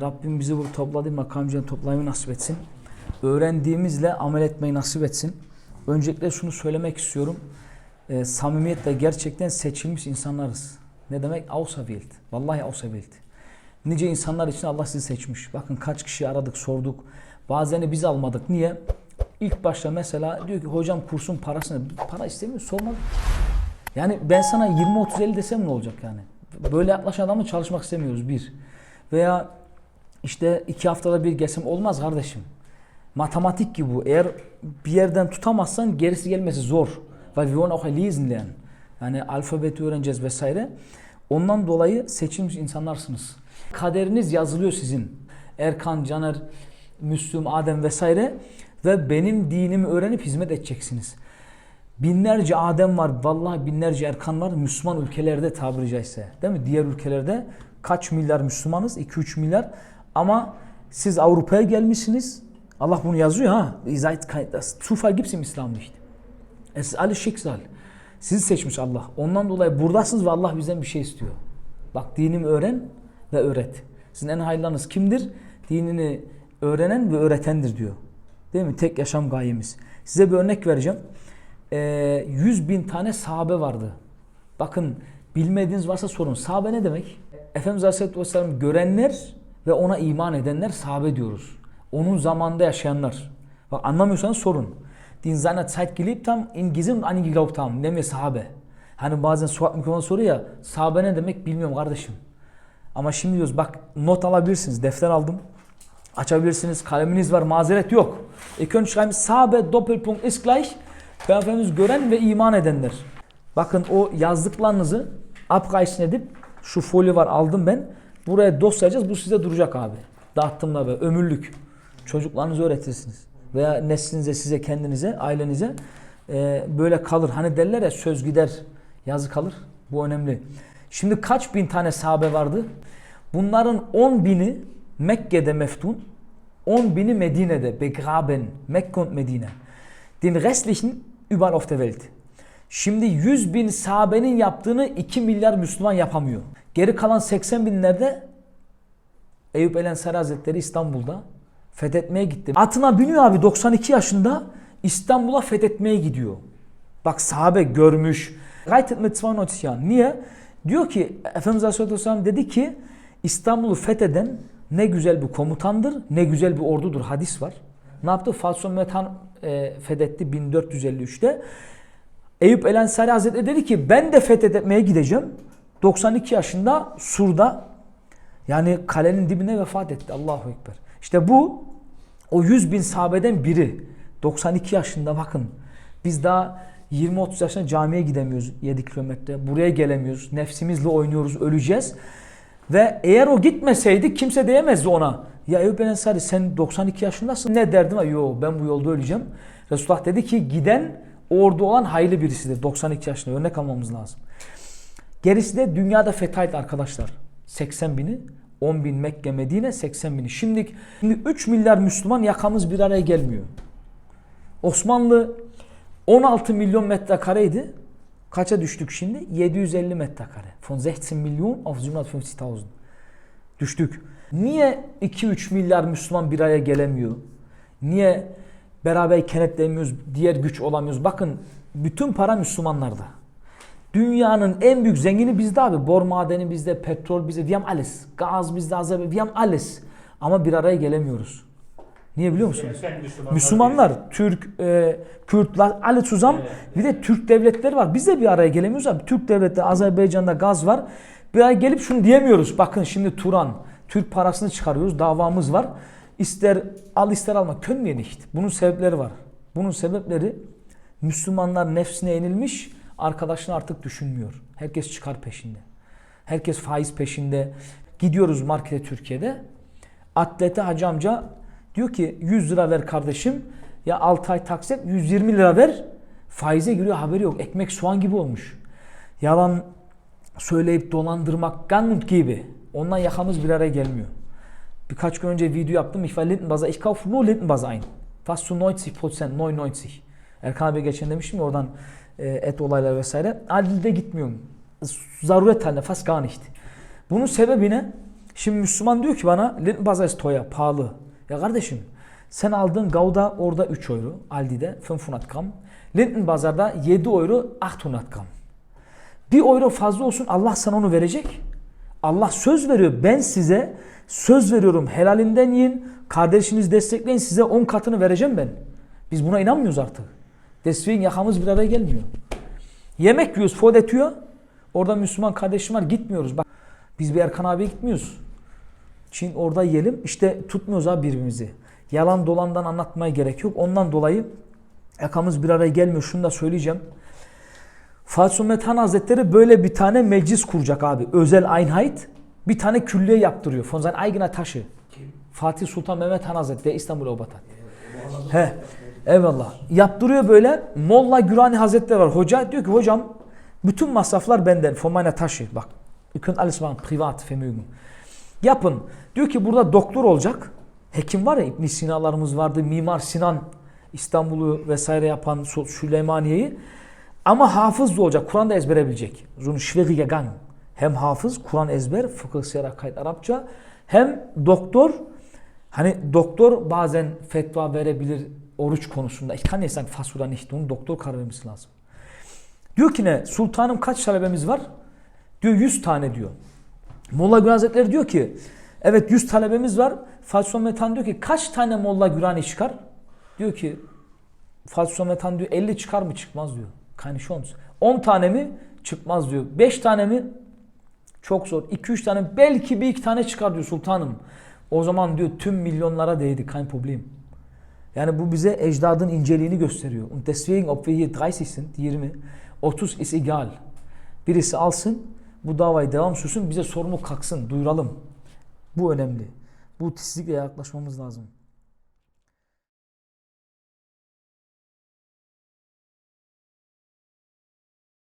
Rabbim bizi bu topladığı makamcının toplaymayı nasip etsin. Öğrendiğimizle amel etmeyi nasip etsin. Öncelikle şunu söylemek istiyorum. E, samimiyetle gerçekten seçilmiş insanlarız. Ne demek? Auserwählt. Vallahi Auserwählt. Nice insanlar için Allah sizi seçmiş. Bakın kaç kişi aradık, sorduk. Bazılarını biz almadık. Niye? İlk başta mesela diyor ki hocam kursun parasını. Para istemiyor, sormadık. Yani ben sana 20-30-50 desem ne olacak yani? Böyle yaklaşan adamla çalışmak istemiyoruz bir. Veya işte iki haftada bir gelsin olmaz kardeşim. Matematik gibi bu. Eğer bir yerden tutamazsan gerisi gelmesi zor. Weil wir wollen auch lesen lernen. Yani alfabeti öğreneceğiz vesaire. Ondan dolayı seçilmiş insanlarsınız. Kaderiniz yazılıyor sizin. Erkan, Caner, Müslüm, Adem vesaire. Ve benim dinimi öğrenip hizmet edeceksiniz. Binlerce Adem var, vallahi binlerce Erkan var Müslüman ülkelerde tabiri caizse. Değil mi? Diğer ülkelerde kaç milyar Müslümanız? 2-3 milyar. Ama siz Avrupa'ya gelmişsiniz. Allah bunu yazıyor ha. Ihr seid kein, das Zufall gibt's im Islam nicht. Es alles Schicksal. Sizi seçmiş Allah. Ondan dolayı buradasınız ve Allah bizden bir şey istiyor. Bak dinimi öğren ve öğret. Sizin en hayırlarınız kimdir? Dinini öğrenen ve öğretendir diyor. Değil mi? Tek yaşam gayemiz. Size bir örnek vereceğim. Ee, 100 bin tane sahabe vardı. Bakın bilmediğiniz varsa sorun. Sahabe ne demek? Efendimiz Aleyhisselatü Vesselam görenler ve ona iman edenler sahabe diyoruz. Onun zamanında yaşayanlar. Bak anlamıyorsanız sorun. Die in seiner Zeit gelebt haben, in Gizim an geglaubt haben. Nehmen wir sahabe. Hani bazen Suat mikrofonu soruyor ya sahabe ne demek bilmiyorum kardeşim. Ama şimdi diyoruz bak not alabilirsiniz. Defter aldım. Açabilirsiniz. Kaleminiz var. Mazeret yok. İlk önce schreiben sahabe doppelpunkt ist gleich. Peygamberimiz gören ve iman edenler. Bakın o yazdıklarınızı upgradesini edip şu folyo var aldım ben. Buraya dosyayacağız. Bu size duracak abi. Dağıttım da böyle ömürlük. Çocuklarınızı öğretirsiniz. Veya neslinize, size, kendinize, ailenize e, böyle kalır. Hani derler ya söz gider, yazı kalır. Bu önemli. Şimdi kaç bin tane sahabe vardı? Bunların 10 bini Mekke'de meftun, 10 bini Medine'de begraben, Mekke und Medine. Den restlichen überall auf der Welt. Şimdi 100 bin sahabenin yaptığını 2 milyar Müslüman yapamıyor. Geri kalan 80 binlerde Eyüp El Ensari Hazretleri İstanbul'da fethetmeye gitti. Atına biniyor abi 92 yaşında İstanbul'a fethetmeye gidiyor. Bak sahabe görmüş. Mit 92 Jahren. Niye? Diyor ki Efendimiz Aleyhisselatü Vesselam dedi ki İstanbul'u fetheden ne güzel bir komutandır, ne güzel bir ordudur. Hadis var. Ne yaptı? Fatih Metan e, fethetti 1453'te. Eyüp El Ensari Hazretleri dedi ki ben de fethetmeye gideceğim. 92 yaşında Sur'da yani kalenin dibine vefat etti. Allahu Ekber. İşte bu o 100 bin sahabeden biri. 92 yaşında bakın. Biz daha 20-30 yaşında camiye gidemiyoruz 7 kilometre. Buraya gelemiyoruz. Nefsimizle oynuyoruz. Öleceğiz. Ve eğer o gitmeseydi kimse diyemezdi ona. Ya Eyüp El Ensari sen 92 yaşındasın. Ne derdim? Yo ben bu yolda öleceğim. Resulullah dedi ki giden orada olan hayırlı birisidir. 92 yaşında örnek almamız lazım. Gerisi de dünyada fethaydı arkadaşlar. 80 bini. 10 bin Mekke, Medine, 80 bini. Şimdi, şimdi 3 milyar Müslüman yakamız bir araya gelmiyor. Osmanlı 16 milyon metrekareydi. Kaça düştük şimdi? 750 metrekare. Von 16 milyon auf 750.000. Düştük. Niye 2-3 milyar Müslüman bir araya gelemiyor? Niye beraber kenetlemiyoruz, diğer güç olamıyoruz? Bakın bütün para Müslümanlarda. Dünyanın en büyük zengini bizde abi. Bor madeni bizde, petrol bizde, haben alles. Gaz bizde, Azerbaycan, wir haben alles. Ama bir araya gelemiyoruz. Niye biliyor musunuz? Sen Müslümanlar, Müslümanlar, Türk, e, Kürtler, Ali Tuzam bir de Türk devletleri var. Biz de bir araya gelemiyoruz abi. Türk devletleri, Azerbaycan'da gaz var. Bir araya gelip şunu diyemiyoruz. Bakın şimdi Turan, Türk parasını çıkarıyoruz. Davamız var. İster al ister alma. Können nicht. Bunun sebepleri var. Bunun sebepleri Müslümanlar nefsine yenilmiş, arkadaşını artık düşünmüyor. Herkes çıkar peşinde. Herkes faiz peşinde. Gidiyoruz markete Türkiye'de. Atlete hacı amca diyor ki 100 lira ver kardeşim. Ya 6 ay taksit 120 lira ver. Faize giriyor haberi yok. Ekmek soğan gibi olmuş. Yalan söyleyip dolandırmak Ganmut gibi. Ondan yakamız bir araya gelmiyor. Birkaç gün önce video yaptım. Ich war Lindenbaza. Ich kaufe nur Lindenbaza ein. Fast zu 90 Prozent. 99. Erkan abi geçen demiştim ya oradan e, et olayları vesaire. Adil'de gitmiyorum. Zaruret halinde fast gar nicht. Bunun sebebi ne? Şimdi Müslüman diyor ki bana Lindenbazar ist teuer, pahalı. Ya kardeşim sen aldığın Gouda orada 3 euro, Aldi'de 500 gram. Lindenbazar'da 7 euro 800 gram. 1 euro fazla olsun Allah sana onu verecek. Allah söz veriyor. Ben size söz veriyorum. Helalinden yiyin. Kardeşiniz destekleyin. Size 10 katını vereceğim ben. Biz buna inanmıyoruz artık. Deswegen yakamız bir araya gelmiyor. Yemek yiyoruz. Fodetiyor. Orada Müslüman kardeşim var. Gitmiyoruz. Bak biz bir Erkan abiye gitmiyoruz. Çin orada yiyelim. İşte tutmuyoruz abi birbirimizi. Yalan dolandan anlatmaya gerek yok. Ondan dolayı yakamız bir araya gelmiyor. Şunu da söyleyeceğim. Fatih Sultan Mehmet Han Hazretleri böyle bir tane meclis kuracak abi. Özel Einheit. Bir tane külliye yaptırıyor. Von seinen eigener Tasche. Fatih Sultan Mehmet Han Hazretleri İstanbul Obatan. He. Eyvallah. Yaptırıyor böyle. Molla Gürani Hazretleri var. Hoca diyor ki hocam bütün masraflar benden. Von meiner Tasche. Bak. Könnt alles machen. Privat Vermögen. Yapın. Diyor ki burada doktor olacak. Hekim var ya İbn Sina'larımız vardı. Mimar Sinan İstanbul'u vesaire yapan Süleymaniye'yi. Ama hafız da olacak. Kur'an da ezbere bilecek. Gang. Hem hafız, Kur'an ezber, fıkıh, siyer, kayıt, Arapça. Hem doktor. Hani doktor bazen fetva verebilir oruç konusunda. Fast oder nicht. Onun doktor karar vermesi lazım. Diyor ki ne? Sultanım kaç talebemiz var? Diyor 100 tane diyor. Molla Güran Hazretleri diyor ki evet 100 talebemiz var. Fatih Han diyor ki kaç tane Molla Gürani çıkar? Diyor ki Fatih Han diyor 50 çıkar mı çıkmaz diyor. Keine Chance. 10 tane mi? Çıkmaz diyor. 5 tane mi? Çok zor. 2-3 tane belki bir iki tane çıkar diyor sultanım. O zaman diyor tüm milyonlara değdi. Kein Problem. Yani bu bize ecdadın inceliğini gösteriyor. Und deswegen ob wir hier 30 sind, 20, 30 ist egal. Birisi alsın, bu davayı devam sürsün, bize sorumluluk kalksın, duyuralım. Bu önemli. Bu titizlikle yaklaşmamız lazım.